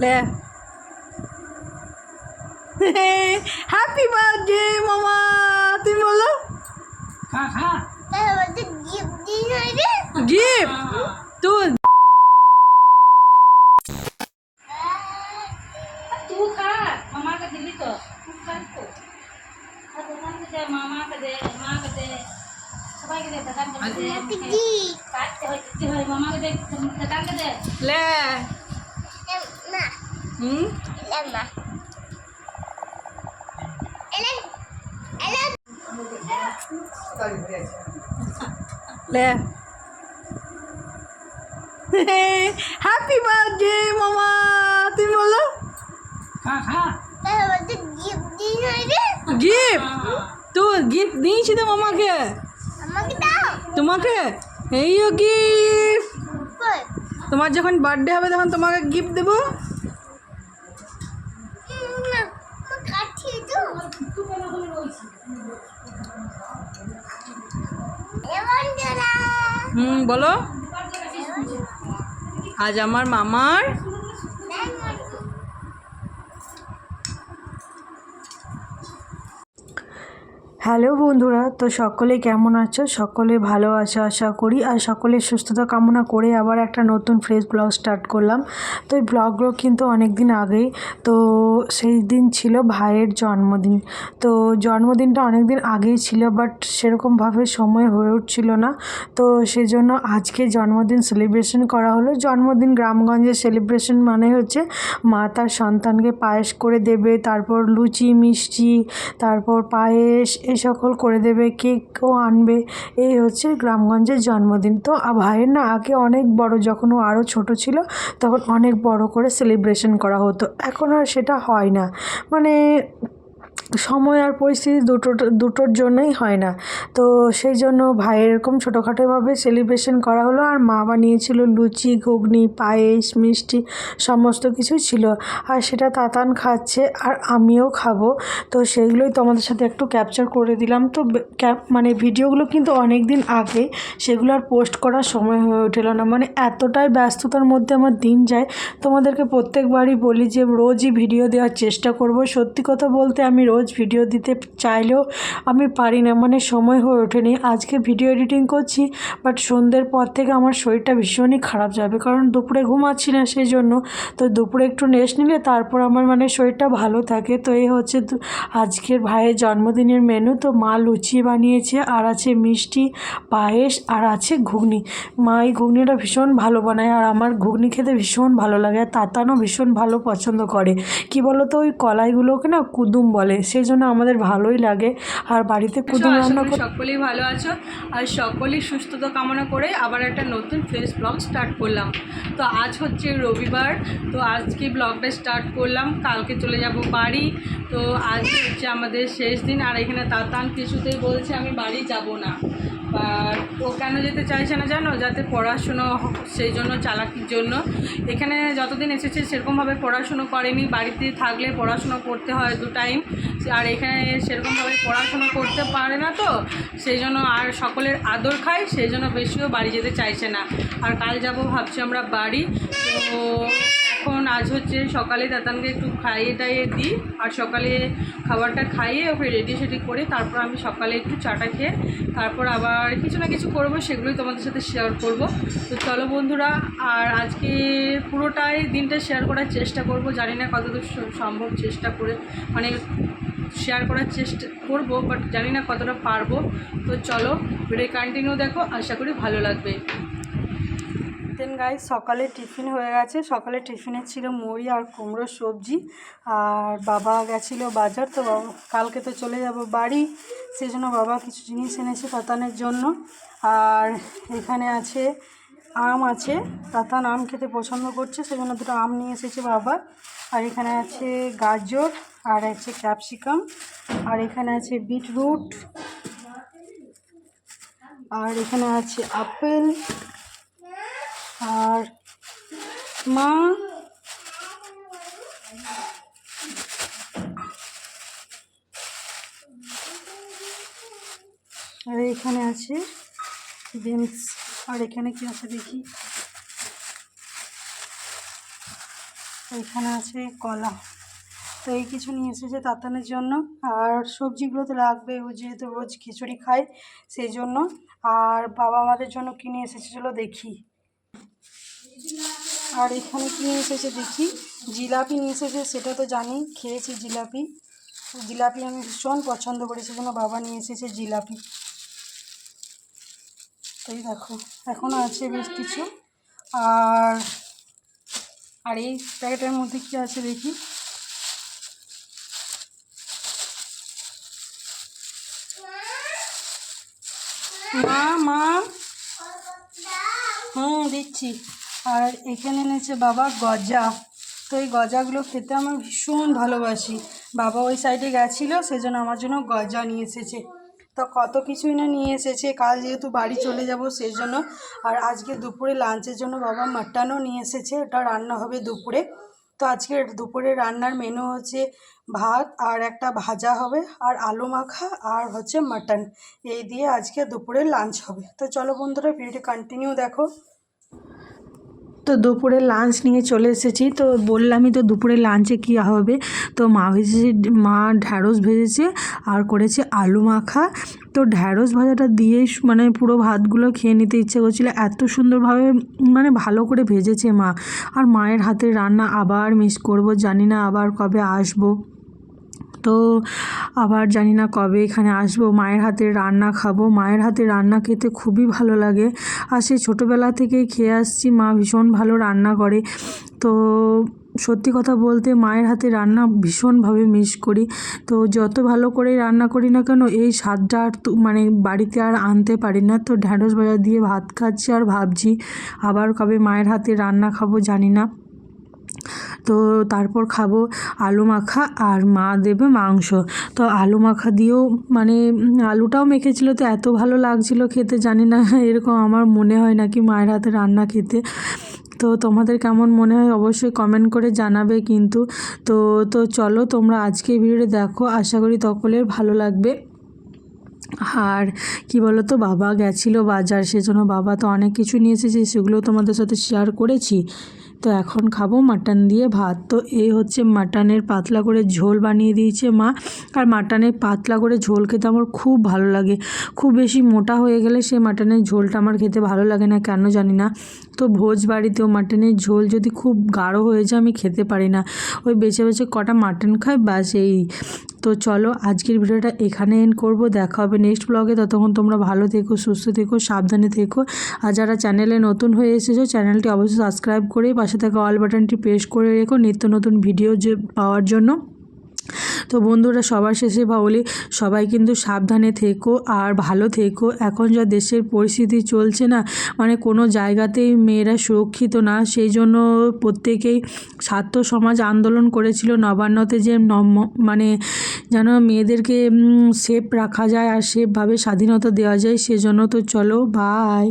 লে happy birthday মামা তুমি বলো তাহলে বলতে গিফট দিয়ে না এলাম এলাম লে হ্যাপি বার্থডে মামা তুমি বলো গিফট দিয়ে হইবে গিফট তুই গিফট দিয়েছি তো মামাকে। আমাকে দাও। তোমাকে? এই গিফট তোমার যখন বার্থডে হবে তখন তোমাকে গিফট দেবো? হুম বলো। আজ আমার মামার হ্যালো বন্ধুরা, তো সকলে কেমন আছো? সকলে ভালো আছো আশা করি, আর সকলের সুস্থতা কামনা করে আবার একটা নতুন ফ্রেশ ব্লগ স্টার্ট করলাম। তো এই ব্লগগুলো কিন্তু অনেক দিন আগেই, তো সেই দিন ছিল ভাইয়ের জন্মদিন। তো জন্মদিনটা অনেক দিন আগেই ছিল বাট সেরকমভাবে সময় হয়ে উঠছিল না। তো সেজন্য আজকে জন্মদিন সেলিব্রেশন করা হলো। জন্মদিন গ্রামগঞ্জে সেলিব্রেশন মানে হচ্ছে মা তার সন্তানকে পায়েস করে দেবে, তারপর লুচি, মিষ্টি, তারপর পায়েস সকল করে দেবে কেকও আনবে, এই হচ্ছে গ্রামগঞ্জের জন্মদিন। তো ভাইয়ের না আগে অনেক বড়, যখন ও আরও ছোট ছিল, তখন অনেক বড় করে সেলিব্রেশন করা হতো। এখন আর সেটা হয় না। মানে সময় আর পরিস্থিতি দুটো, দুটোর জন্যই হয় না। তো সেই জন্য ভাইয়ের এরকম ছোটোখাটোভাবে সেলিব্রেশন করা হলো আর মা বানিয়েছিল লুচি, ঘুগনি, পায়েস, মিষ্টি সমস্ত কিছুই ছিল। আর সেটা তাতান খাচ্ছে আর আমিও খাব। তো সেইগুলোই তোমাদের সাথে একটু ক্যাপচার করে দিলাম। তো ক্যাপ মানে ভিডিওগুলো কিন্তু অনেক দিন আগে সেগুলো আর পোস্ট করার সময় হয়ে উঠল না। মানে এতটাই ব্যস্ততার মধ্যে আমার দিন যায়। তোমাদেরকে প্রত্যেকবারই বলি যে রোজই ভিডিও দেওয়ার চেষ্টা করব। সত্যি কথা বলতে আমি রোজ ভিডিও দিতে চাইলেও আমি পারি না মানে সময় হয়ে ওঠেনি। আজকে ভিডিও এডিটিং করছি বাট সন্ধ্যের পর থেকে আমার শরীরটা ভীষণই খারাপ যাবে, কারণ দুপুরে ঘুমাচ্ছি না সেই জন্য তো দুপুরে একটু রেস্ট নিলে তারপর আমার মানে শরীরটা ভালো থাকে। তো এই হচ্ছে আজকের ভাইয়ের জন্মদিনের মেনু তো মা লুচি বানিয়েছে, আর আছে মিষ্টি, পায়েস, আর আছে ঘুগনি। মা এই ঘুগনিটা ভীষণ ভালো বানায়, আর আমার ঘুগনি খেতে ভীষণ ভালো লাগে, আর তাতানও ভীষণ ভালো পছন্দ করে। কি বলো তো ওই কলাইগুলোকে না কুদুম বলে সেই জন্য আমাদের ভালোই লাগে। আর বাড়িতে কুদুম রান্না করে সকলেই ভালো আছো। আর সকলেই সুস্থতা কামনা করে আবার একটা নতুন ফেস ব্লগ স্টার্ট করলাম। তো আজ হচ্ছে রবিবার তো আজকে ব্লগটা স্টার্ট করলাম। কালকে চলে যাব বাড়ি। তো আজ হচ্ছে আমাদের শেষ দিন। আর এখানে তাতান কিছুতেই বলছে আমি বাড়ি যাব না। ও কেন যেতে চাইছে না জানো? যাতে পড়াশুনো সেই জন্য, চালাকির জন্য। এখানে যতদিন এসেছে সেরকমভাবে পড়াশুনো করেনি। বাড়িতে থাকলে পড়াশুনো করতে হয় দু টাইম আর এখানে সেরকমভাবে পড়াশুনো করতে পারে না তো। সেই জন্য আর সকলের আদর খায়, সেই জন্য বেশিও বাড়ি যেতে চাইছে না। আর কাল যাব ভাবছি আমরা বাড়ি। তো এখন আজ হচ্ছে সকালে তাতানকে একটু খাইয়ে টাইয়ে দিই, আর সকালে খাবারটা খাইয়ে ওকে রেডি সেডি করে তারপর আমি সকালে একটু চাটা খেয়ে তারপর আবার কিছু না কিছু করব, সেগুলোই তোমাদের সাথে শেয়ার করব। তো চলো বন্ধুরা, আর আজকে পুরোটাই দিনটা শেয়ার করার চেষ্টা করব। জানি না কতদূর সম্ভব চেষ্টা করে মানে শেয়ার করার চেষ্টা, করব বাট জানি না কতটা পারব। তো চলো ভিডিও কন্টিনিউ দেখো, আশা করি ভালো লাগবে। দেন গাই সকালে টিফিন হয়ে গেছে। সকালে টিফিনে ছিল মুড়ি আর কুমড়োর সবজি। আর বাবা গেছিল বাজার, তো কালকে তো চলে যাব বাড়ি। সেই জন্য বাবা কিছু জিনিস এনেছে তাতানের জন্য। আর এখানে আছে আম আছে। তাতান আম খেতে পছন্দ করছে, সেজন্য দুটো আম নিয়ে এসেছে বাবা। আর এখানে আছে গাজর, আর আছে ক্যাপসিকাম। আর এখানে আছে বিটরুট। আর এখানে আছে আপেল। আর মা? আর এখানে আছে বিনস আর এখানে কি আছে দেখি? এখানে আছে কলা। তো এই কিছু নিয়ে এসেছে তাতানের জন্য। আর সবজিগুলো তো লাগবে ও যেহেতু রোজ খিচুড়ি খায়, সেই জন্য। আর বাবা আমাদের জন্য কিনে এসেছে চলো দেখি। আর এখানে কি নিয়ে এসেছে দেখি? জিলাপি নিয়ে এসেছে, সেটা তো জানি, খেয়েছি জিলাপি। জিলাপি আমি ভীষণ পছন্দ করি, সেজন্য বাবা নিয়ে এসেছে জিলাপি। এই দেখো এখনও আছে বেশ কিছু। আর আর এই প্যাকেটের মধ্যে কি আছে দেখি? মা মা। হুম দিচ্ছি আর এখানে এনেছে বাবা গজা। তো এই গজাগুলো খেতে আমার ভীষণ ভালোবাসি। বাবা ওই সাইডে গেছিল, সেজন্য আমার জন্য গজা নিয়ে এসেছে। তো কত কিছুই না নিয়ে এসেছে, কাল যেহেতু বাড়ি চলে যাব সেই জন্য আর আজকে দুপুরে লাঞ্চের জন্য বাবা মাটনও নিয়ে এসেছে, ওটা রান্না হবে দুপুরে। তো আজকে দুপুরে রান্নার মেনু হচ্ছে ভাত আর একটা ভাজা হবে, আর আলু মাখা আর হচ্ছে মাটন এই দিয়ে আজকে দুপুরে লাঞ্চ হবে। তো চলো বন্ধুরা ভিডিওটি কন্টিনিউ দেখো। তো দুপুরে লাঞ্চ নিয়ে চলে এসেছি। তো বললামই তো দুপুরে লাঞ্চে কী হবে। তো মা ভেজেছে, মা ঢ্যাঁড়স ভেজেছে আর করেছে আলু মাখা। তো ঢ্যাঁড়স ভাজাটা দিয়ে মানে পুরো ভাতগুলো খেয়ে নিতে ইচ্ছে করছিল। এত সুন্দরভাবে মানে ভালো করে ভেজেছে মা। আর মায়ের হাতের রান্না আবার মিস করব। জানি না আবার কবে আসব। তো আবার জানি না কবে এখানে আসব। মায়ের হাতের রান্না খাব। মায়ের হাতের রান্না খেতে খুবই ভালো লাগে। আর সেই ছোটোবেলা থেকেই খেয়ে আসছি। মা ভীষণ ভালো রান্না করে। তো সত্যি কথা বলতে মায়ের হাতে রান্না ভীষণভাবে মিস করি। তো যত ভালো করে রান্না করি না কেন, এই স্বাদটা আর মানে বাড়িতে আর আনতে পারি না। তো ঢ্যাঁড়স ভাজা দিয়ে ভাত খাচ্ছি আর ভাবছি আবার কবে মায়ের হাতে রান্না খাব জানি না। তো তারপর খাব আলু মাখা আর মা দেবে মাংস। তো আলু মাখা দিয়েও মানে আলুটাও মেখেছিল তো এত ভালো লাগছিল খেতে জানি না এরকম আমার মনে হয় নাকি মায়ের হাতে রান্না খেতে। তো তোমাদের কেমন মনে হয় অবশ্যই কমেন্ট করে জানাবে কিন্তু। তো তো চলো তোমরা আজকে ভিডিওটা দেখো, আশা করি সকলের ভালো লাগবে। আর কি তো বাবা গেছিল বাজার, সেজন্য বাবা তো অনেক কিছু নিয়ে এসেছে, সেগুলো তোমাদের সাথে শেয়ার করেছি। তো এখন খাব মাটন দিয়ে ভাত। তো এই হচ্ছে মাটনের পাতলা করে ঝোল বানিয়ে দিয়েছে মা। আর মাটনের পাতলা করে ঝোল খেতে আমার খুব ভালো লাগে। খুব বেশি মোটা হয়ে গেলে সে মাটনের ঝোলটা আমার খেতে ভালো লাগে না, কেন জানি না। তো ভোজ বাড়িতেও মাটনের ঝোল যদি খুব গাঢ় হয়ে যায় আমি খেতে পারি না। ওই বেছে বেছে কটা মাটন খাই, ব্যাস এই। তো চলো আজকের ভিডিওটা এখানে এন্ড করব। দেখা হবে নেক্সট ব্লগে ততক্ষণ তোমরা ভালো থেকো, সুস্থ থেকো, সাবধানে থেকো। আর যারা চ্যানেলে নতুন হয়ে এসেছ চ্যানেলটি অবশ্যই সাবস্ক্রাইব করে পাশে থাকা অল বাটনটি প্রেস করে রেখো। নিত্য নতুন ভিডিও যে পাওয়ার জন্য। তো বন্ধুরা, সবার শেষে বলি, সবাই কিন্তু সাবধানে থেকো আর ভালো থেকো। এখন যা দেশের পরিস্থিতি চলছে না মানে কোনো জায়গাতেই মেয়েরা সুরক্ষিত না। সেই জন্য প্রত্যেকেই ছাত্র সমাজ আন্দোলন করেছিল। নবান্নতে যে মানে যেন মেয়েদেরকে সেফ রাখা যায় আর সেফভাবে স্বাধীনতা দেওয়া যায়, সেজন্য তো চলো বাই